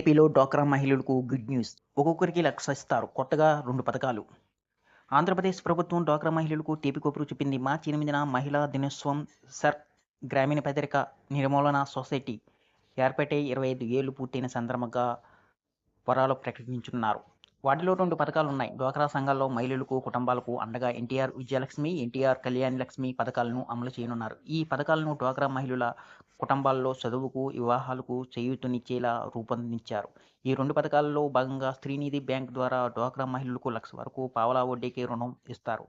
ఏపీలో డ్వాక్రా మహిళలకు గుడ్ న్యూస్. ఒక్కొక్కరికి లక్ష ఇస్తారు. కొత్తగా రెండు పథకాలు. ఆంధ్రప్రదేశ్ ప్రభుత్వం డ్వాక్రా మహిళలకు తీపి కొపురు చూపింది. మార్చి ఎనిమిదిన మహిళా దినోత్సవం సర్ గ్రామీణ పేదరిక నిర్మూలన సొసైటీ ఏర్పాటై ఇరవై ఐదు ఏళ్ళు పూర్తయిన సందర్భంగా వరాలు ప్రకటించున్నారు వాటిలో రెండు పథకాలు ఉన్నాయి డ్వాక్రా సంఘాల్లో మహిళలకు కుటుంబాలకు అండగా ఎన్టీఆర్ విజయలక్ష్మి ఎన్టీఆర్ కళ్యాణ లక్ష్మి పథకాలను అమలు చేయనున్నారు. ఈ పథకాలను డ్వాక్రా మహిళల కుటుంబాల్లో చదువుకు వివాహాలకు చేయూతనిచ్చేలా రూపొందించారు. ఈ రెండు పథకాలలో భాగంగా స్త్రీనిధి బ్యాంక్ ద్వారా డ్వాక్రా మహిళలకు లక్ష వరకు పావలా వడ్డీకి రుణం ఇస్తారు.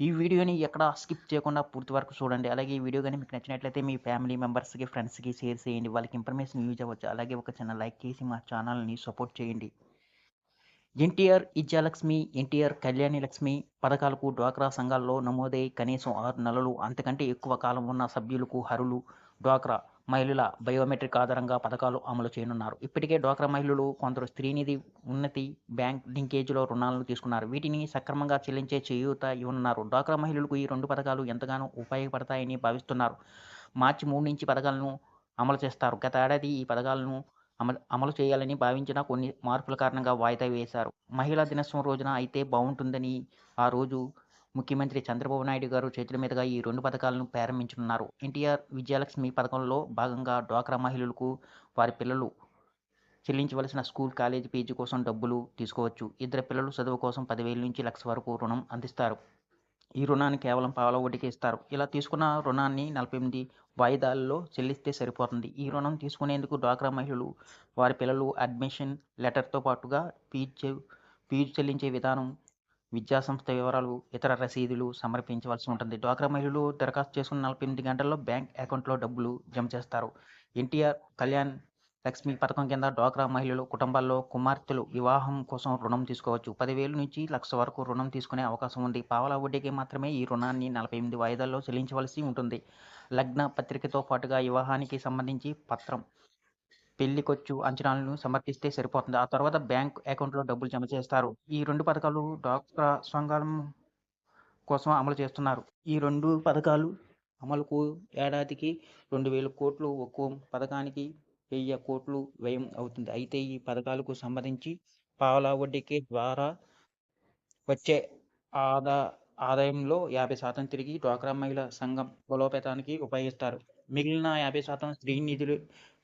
ఈ వీడియోని ఎక్కడ స్కిప్ చేయకుండా పూర్తి వరకు చూడండి. అలాగే ఈ వీడియో కానీ మీకు నచ్చినట్లయితే మీ ఫ్యామిలీ మెంబర్స్కి ఫ్రెండ్స్కి షేర్ చేయండి. వాళ్ళకి ఇన్ఫర్మేషన్ యూజ్ అవ్వచ్చు. అలాగే ఒక చిన్న లైక్ చేసి మా ఛానల్ని సపోర్ట్ చేయండి. ఎన్టీఆర్ విద్యాలక్ష్మి ఎన్టీఆర్ కళ్యాణి లక్ష్మి పథకాలకు డ్వాక్రా సంఘాల్లో నమోదై కనీసం ఆరు నెలలు అంతకంటే ఎక్కువ కాలం ఉన్న సభ్యులకు హరులు డ్వాక్రా మహిళల బయోమెట్రిక్ ఆధారంగా పథకాలు అమలు చేయనున్నారు. ఇప్పటికే డ్వాక్రా మహిళలు కొందరు స్త్రీనిధి ఉన్నతి బ్యాంక్ లింకేజీలో రుణాలను తీసుకున్నారు. వీటిని సక్రమంగా చెల్లించే చేయూత ఇవ్వనున్నారు. డ్వాక్రా మహిళలకు ఈ రెండు పథకాలు ఎంతగానో ఉపయోగపడతాయని భావిస్తున్నారు. మార్చి మూడు నుంచి పథకాలను అమలు చేస్తారు. గత ఏడాది ఈ పథకాలను అమలు అమలు చేయాలని భావించిన కొన్ని మార్పుల కారణంగా వాయిదా వేశారు. మహిళా దినోత్సవం రోజున అయితే బాగుంటుందని ఆ రోజు ముఖ్యమంత్రి చంద్రబాబు నాయుడు గారు చేతుల మీదుగా ఈ రెండు పథకాలను ప్రారంభించనున్నారు. ఎన్టీఆర్ విజయలక్ష్మి పథకంలో భాగంగా డ్వాక్రా మహిళలకు వారి పిల్లలు చెల్లించవలసిన స్కూల్ కాలేజీ ఫీజు కోసం డబ్బులు తీసుకోవచ్చు. ఇద్దరు పిల్లలు చదువు కోసం పదివేల నుంచి లక్ష వరకు రుణం అందిస్తారు. ఈ రుణాన్ని కేవలం పావలా వడ్డీకి ఇస్తారు. ఇలా తీసుకున్న రుణాన్ని నలభై ఎనిమిది వాయిదాల్లో చెల్లిస్తే సరిపోతుంది. ఈ రుణం తీసుకునేందుకు డ్వాక్రా మహిళలు వారి పిల్లలు అడ్మిషన్ లెటర్తో పాటుగా ఫీజు ఫీజు చెల్లించే విధానం విద్యాసంస్థ వివరాలు ఇతర రసీదులు సమర్పించవలసి ఉంటుంది. డ్వాక్రా మహిళలు దరఖాస్తు చేసుకున్న నలభై ఎనిమిది గంటల్లో బ్యాంక్ అకౌంట్లో డబ్బులు జమ చేస్తారు. ఎన్టీఆర్ కళ్యాణ్ లక్ష్మి పథకం కింద డ్వాక్రా మహిళలు కుటుంబాల్లో కుమార్తెలు వివాహం కోసం రుణం తీసుకోవచ్చు. పదివేలు నుంచి లక్ష వరకు రుణం తీసుకునే అవకాశం ఉంది. పావలా వడ్డీకి మాత్రమే ఈ రుణాన్ని నలభై ఎనిమిది వాయిదాల్లో చెల్లించవలసి ఉంటుంది. లగ్న పత్రికతో పాటుగా వివాహానికి సంబంధించి పత్రం పెళ్ళి ఖర్చు అంచనాలను సమర్పిస్తే సరిపోతుంది. ఆ తర్వాత బ్యాంక్ అకౌంట్లో డబ్బులు జమ చేస్తారు. ఈ రెండు పథకాలు డ్వాక్రా సంఘం కోసం అమలు చేస్తున్నారు. ఈ రెండు పథకాలు అమలుకు ఏడాదికి రెండు వేల కోట్లు ఒక్కో పథకానికి వెయ్యి కోట్లు వ్యయం అవుతుంది. అయితే ఈ పథకాలకు సంబంధించి పావలా వడ్డీకి ద్వారా వచ్చే ఆదా ఆదాయంలో యాభై శాతం తిరిగి డ్వాక్రా మహిళా సంఘం బలోపేతానికి ఉపయోగిస్తారు. మిగిలిన యాభై శాతం స్త్రీ నిధులు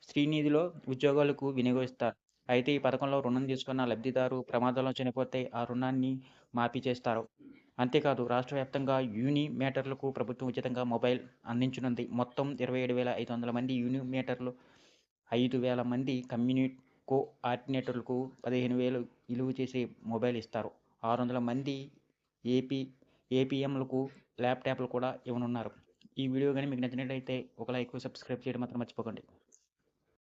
స్త్రీ నిధిలో ఉద్యోగాలకు వినియోగిస్తారు. అయితే ఈ పథకంలో రుణం తీసుకున్న లబ్ధిదారు ప్రమాదంలో చనిపోతే ఆ రుణాన్ని మాఫీ చేస్తారు. అంతేకాదు రాష్ట్ర వ్యాప్తంగా యూని మీటర్లకు ప్రభుత్వం ఉచితంగా మొబైల్ అందించనుంది. మొత్తం ఇరవై ఏడు వేల ఐదు వందల మంది యూని మీటర్లు ఐదు వేల మంది కమ్యూనిటీ కోఆర్డినేటర్లకు పదిహేను వేలు విలువ చేసే మొబైల్ ఇస్తారు. ఆరు వందల మంది ఏపీ ఏపీఎంలకు ల్యాప్టాప్లు కూడా ఇవ్వనున్నారు. ఈ వీడియో కానీ మీకు నచ్చినట్లయితే ఒక లైక్ సబ్స్క్రైబ్ చేయడం మాత్రం మర్చిపోకండి.